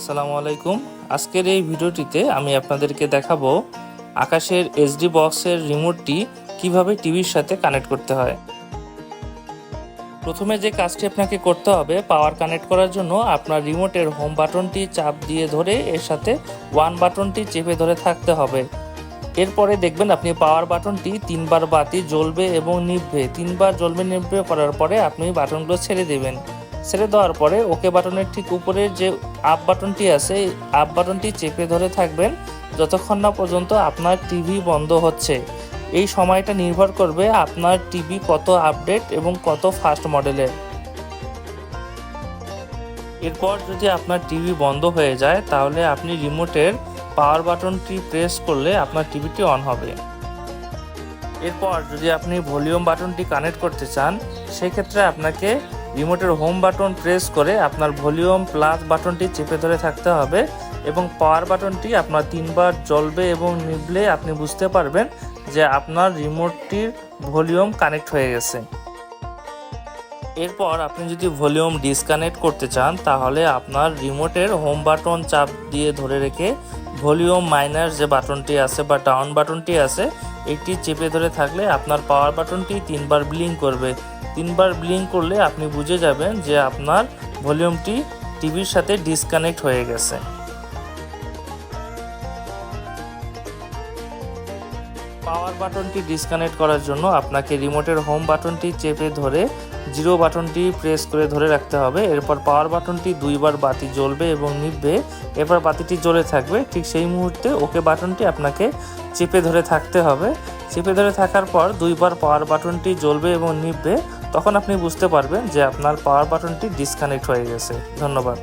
আসসালামু আলাইকুম। আজকের এই ভিডিওটিতে আমি আপনাদেরকে দেখাবো আকাশের এসডি বক্সের রিমোটটি কীভাবে টিভির সাথে কানেক্ট করতে হয়। প্রথমে যে কাজটি আপনাকে করতে হবে পাওয়ার কানেক্ট করার জন্য আপনার রিমোটের হোম বাটনটি চাপ দিয়ে ধরে এর সাথে ওয়ান বাটনটি চেপে ধরে থাকতে হবে। এরপরে দেখবেন আপনি পাওয়ার বাটনটি তিনবার বাতি জ্বলবে এবং নিভবে। তিনবার জ্বলবে, নিভবে করার পরে আপনি বাটনগুলো ছেড়ে দেবেন। ছেড়ে দেওয়ার পরে ওকে বাটনের ঠিক উপরের যে আপ বাটনটি আছে আপ বাটনটি চেপে ধরে থাকবেন যতক্ষণ না পর্যন্ত আপনার টিভি বন্ধ হচ্ছে। এই সময়টা নির্ভর করবে আপনার টিভি কত আপডেট এবং কত ফাস্ট মডেলের এরপর যদি আপনার টিভি বন্ধ হয়ে যায়, তাহলে আপনি রিমোটের পাওয়ার বাটনটি প্রেস করলে আপনার টিভিটি অন হবে। এরপর যদি আপনি ভলিউম বাটনটি কানেক্ট করতে চান, সেক্ষেত্রে আপনাকে রিমোটের হোম বাটন প্রেস করে আপনার ভলিউম প্লাস বাটনটি চেপে ধরে থাকতে হবে এবং পাওয়ার বাটনটি আপনার তিনবার জ্বলবে এবং নিবলে আপনি বুঝতে পারবেন যে আপনার রিমোটটির ভলিউম কানেক্ট হয়ে গেছে। এরপর আপনি যদি ভলিউম ডিসকানেক্ট করতে চান, তাহলে আপনার রিমোটের হোম বাটন চাপ দিয়ে ধরে রেখে ভলিউম মাইনার যে বাটনটি আছে বা ডাউন বাটনটি আছে একটি চেপে ধরে থাকলে আপনার পাওয়ার বাটনটি তিনবার ব্লিং করবে। তিনবার ব্লিং করলে আপনি বুঝে যাবেন যে আপনার ভলিউমটি টিভির সাথে ডিসকানেক্ট হয়ে গেছে। পাওয়ার বাটনটি ডিসকানেক্ট করার জন্য আপনাকে রিমোটের হোম বাটনটি চেপে ধরে জিরো বাটনটি প্রেস করে ধরে রাখতে হবে। এরপর পাওয়ার বাটনটি দুইবার বাতি জ্বলবে এবং নিভবে। এরপর বাতিটি জ্বলে থাকবে। ঠিক সেই মুহূর্তে ওকে বাটনটি আপনাকে চেপে ধরে থাকতে হবে। চেপে ধরে থাকার পর দুইবার পাওয়ার বাটনটি জ্বলবে এবং নিভবে। তখন আপনি বুঝতে পারবেন যে আপনার পাওয়ার বাটনটি ডিসকানেক্ট হয়ে গেছে। ধন্যবাদ।